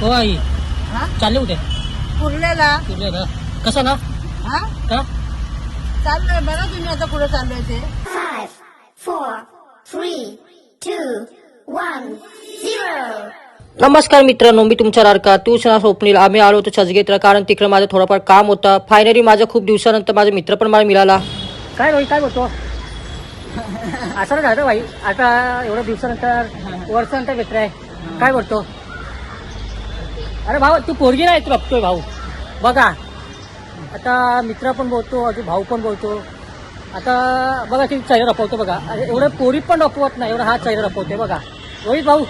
हो आई. हा? चालले उद्या कुर्ल्याला कुठले ना कसं ना हा? का? चाललोय बघा तुम्ही आता पुढे चाललोय ते. Five, four, three, two, one, zero. नमस्कार मित्रांनो मी तुमच्या लाडका तू सणा स्वप्नील. आम्ही आलो होतो चजगेतला कारण तिकडे माझं थोडंफार काम होतं. फायनली माझं खूप दिवसानंतर माझा मित्र पण मला मिळाला. काय रोहित काय बोलतो? असं नाही झालं भाई. आता एवढ्या दिवसानंतर वर्षानंतर मित्र आहे. काय बोलतो? अरे भाऊ तू पोरगी नाही बघतोय भाऊ. बघा. आता मित्र पण बोलतो अजून भाऊ पण बोलतो. आता बघा ती चेहरा रपवतो बघा. अरे एवढं पोरी पण रपवत नाही एवढा हा चेहरा रपवतोय बघा. रोहित भाऊ.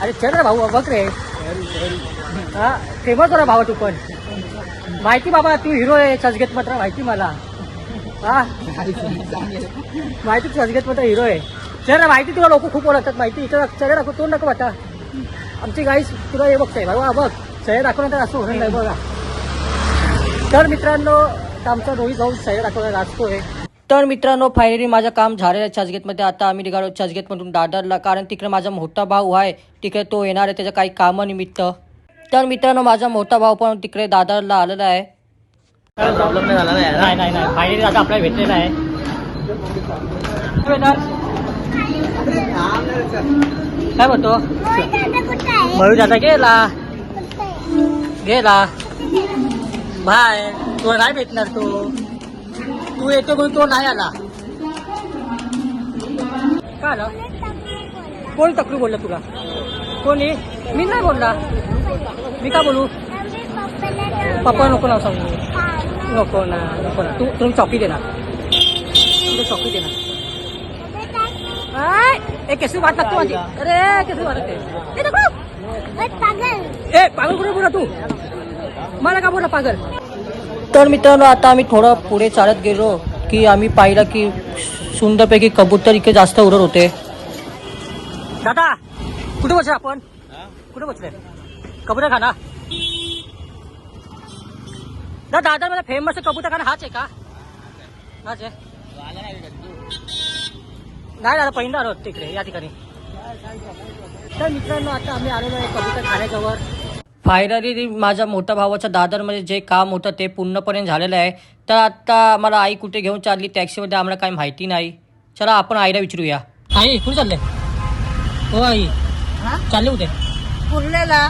अरे चल रे भाऊ बघ रे. हा फेमस हो भाऊ भावा तू पण. माहिती बाबा तू हिरो आहे चजगेत मात्र माहिती मला. हा? माहिती चजगेत मात्र हिरो आहे. चल रे माहिती तुला लोक खूप ओळखतात माहिती. इथं चेहरा दाखव तोंड नको आता. आमची गाईस तुला हे बघताय. भाऊ हा बघ. चेहरा दाखवल्यानंतर असं होणार नाही बघा. तर मित्रांनो आमचा रोहित भाऊ चेहरा दाखवला नाचतोय तर मित्रांनो फायनली माझं काम झालेलं आहे चर्चगेटमध्ये आता आम्ही निघालो चर्चगेटमधून दादरला कारण तिकडे माझा मोठा भाऊ आहे. तिकडे तो येणार आहे त्याच्या काही कामानिमित्त तर मित्रांनो माझा मोठा भाऊ पण तिकडे दादरला आलेला आहे. नाही नाही नाही फायनली आता आपल्याला भेटलेला आहे. काय म्हणतो? मयूर दादा गेला. गेला. बाय. तो नाही भेटणार तो. तू येतो म्हणून तो नाही आला. का आला कोण तक्रू बोलला तुला? कोणी? मी नाही बोलला. मी का बोलू? पप्पा नको ना सांगू. नको ना नको ना. तू तुम्ही चौकी देणार. चौकी देणार ए कशी वाट लागतो माझी. अरे कशी वाट लागते. ए, पागल. कुठे बोला तू? मला का बोला पागल? तर मित्रांनो आता आम्ही थोडं पुढे चालत गेलो की आम्ही पाहिलं की सुंदरपैकी कबूतर इकडे जास्त उरत होते. दादा कुठे बसले आपण? कुठे बसले? कबूतर खाना. दादा दादा मला फेमस कबूतर खाना हाच आहे का? हाच आहे. नाही दादा पहिल्यांदा आलो तिकडे या ठिकाणी. तर मित्रांनो आता आम्ही आलेलो आहे कबूतर खाण्याजवळ. फायनली माझ्या मोठ्या भावाच्या दादरमध्ये जे काम होतं ते पूर्णपणे झालेलं आहे. तर आता आम्हाला आई कुठे घेऊन चालली टॅक्सीमध्ये आम्हाला काही माहिती नाही. चला आपण आईला विचारूया. आई कुठे चालले? हो आई. हा? चालले कुठे? कुर्ल्याला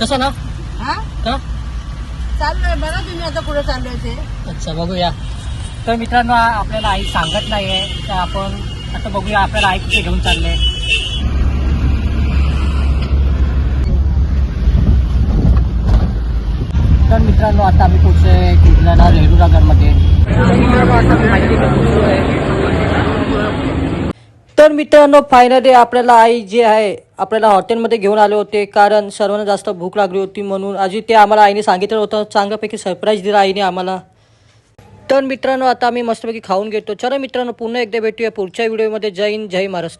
कसं ना हा? का? चाललोय बघा तुम्ही आता पुढे चाललोय ते. अच्छा बघूया. तर मित्रांनो आपल्याला आई सांगत नाही आहे तर आपण आता बघूया आपल्याला आई कुठे घेऊन चालले. तर मित्रांनो आता आम्ही पोहोचलोय कुर्ल्याला रेणूनगरमध्ये. तर मित्रांनो फायनली आपल्याला आई जे आहे आपल्याला हॉटेलमध्ये घेऊन आले होते कारण सर्वांना जास्त भूक लागली होती म्हणून. अजून ते आम्हाला आईने सांगितलं होतं. चांगल्यापैकी सरप्राईज दिला आईने आम्हाला. तर मित्रांनो आता आम्ही मस्तपैकी खाऊन घेतो. चला मित्रांनो पुन्हा एकदा भेटूया पुढच्या व्हिडिओमध्ये. जय हिंद जय महाराष्ट्र.